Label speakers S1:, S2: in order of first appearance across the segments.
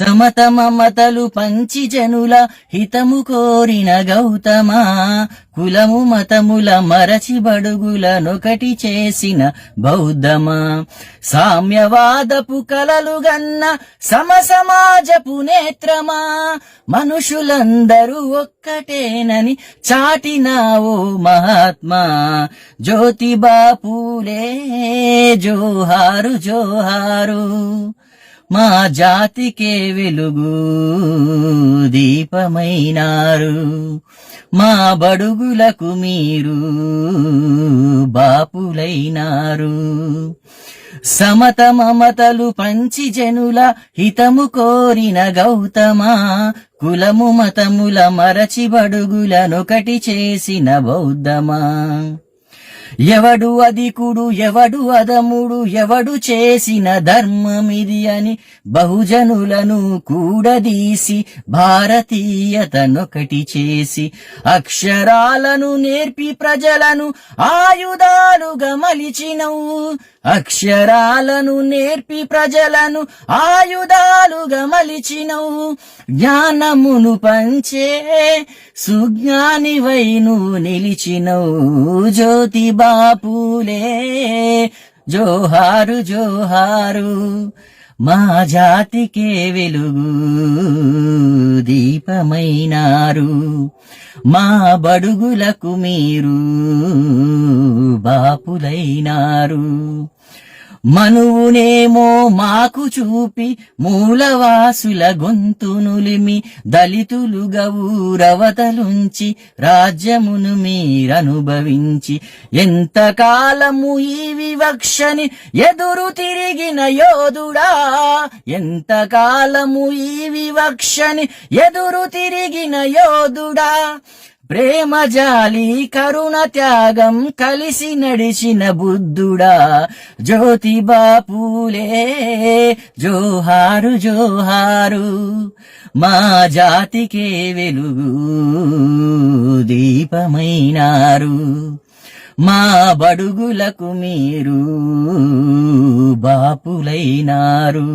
S1: సమత మమతలు పంచి జనుల హితము కోరిన గౌతమా. కులము మతముల మరచి బడుగులనొకటి చేసిన బౌద్ధమా. సామ్యవాదపు కలలు గన్న సమసమాజపు నేత్రమా. మనుషులందరూ ఒక్కటేనని చాటినావో మహాత్మా. జ్యోతిబా పూలే జోహారు జోహారు. మా జాతికే వెలుగు దీపమైనారు. మా బడుగులకు మీరు బాపులైనారు. సమత మమతలు పంచి జనుల హితము కోరిన గౌతమా కులము మతముల మరచి బడుగులనొకటి చేసిన బౌద్ధమా. ఎవడు అధికుడు ఎవడు అదముడు ఎవడు చేసిన ధర్మమిది అని బహుజనులను కూడదీసి భారతీయతనొకటి చేసి అక్షరాలను నేర్పి ప్రజలను ఆయుధాలుగా మలిచినవు. అక్షరాలను నేర్పి ప్రజలను ఆయుధాలుగా మలిచినవు. జ్ఞానమును పంచే సుజ్ఞానివై నువ్వు నిలిచినవు. జ్యోతి బాపులే జోహారు జోహారు మా జాతికే వెలుగు దీపమైనారు. మా బడుగులకు మీరు బాపులైనారు. మనువునేమో మాకు చూపి మూలవాసుల గొంతునులిమి దళితులు గౌరవతలుంచి రాజ్యమును మీరనుభవించి ఎంతకాలము ఈ వివక్షని ఎదురు తిరిగిన యోధుడా? ఎంతకాలము ఈ వివక్షని ఎదురు తిరిగిన యోధుడా? ప్రేమ జాలి కరుణ త్యాగం కలిసి నడిచిన బుద్ధుడా. జ్యోతి బాపులే జోహారు జోహారు. మా జాతికే వెలుగు దీపమైనారు. మా బడుగులకు మీరు బాపులైనారు.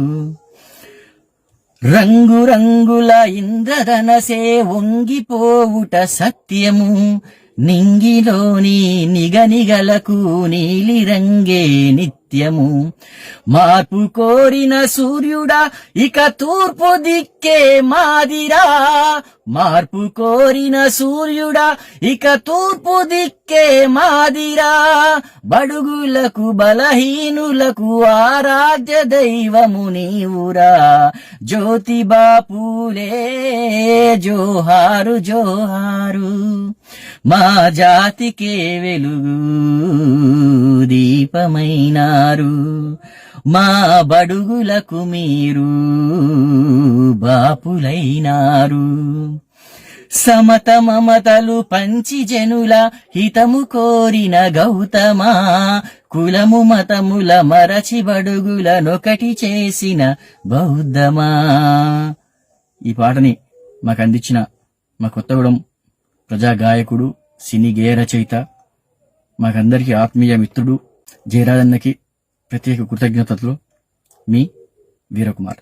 S1: రంగురంగుల ఇంద్రధనసే వంగిపోవుట సత్యము. నింగిలోని నిగనిగలకు నీలి రంగే నిత్యము మార్పు కోరిన సూర్యుడా ఇక తూర్పు దిక్కే మాదిరా. మార్పు కోరిన సూర్యుడా ఇక తూర్పు దిక్కే మాదిరా. బడుగులకు బలహీనులకు ఆరాధ్య దైవము నీవురా. జ్యోతిబాపులే జోహారు జోహారు. మా జాతికే వెలుగు దీపమైనారు. మా బడుగులకు మీరు బాపులైనారు. సమత మమతలు పంచి జనుల హితము కోరిన గౌతమా కులము మతముల మరచి బడుగులనొకటి చేసిన బౌద్ధమా. ఈ పాటని మాకు అందించిన మా కొత్తగూడెం ప్రజా గాయకుడు సినీ గేయ రచయిత మాకందరికీ ఆత్మీయ మిత్రుడు జయరాజన్నకి ప్రత్యేక కృతజ్ఞతలు. మీ వీరకుమార్.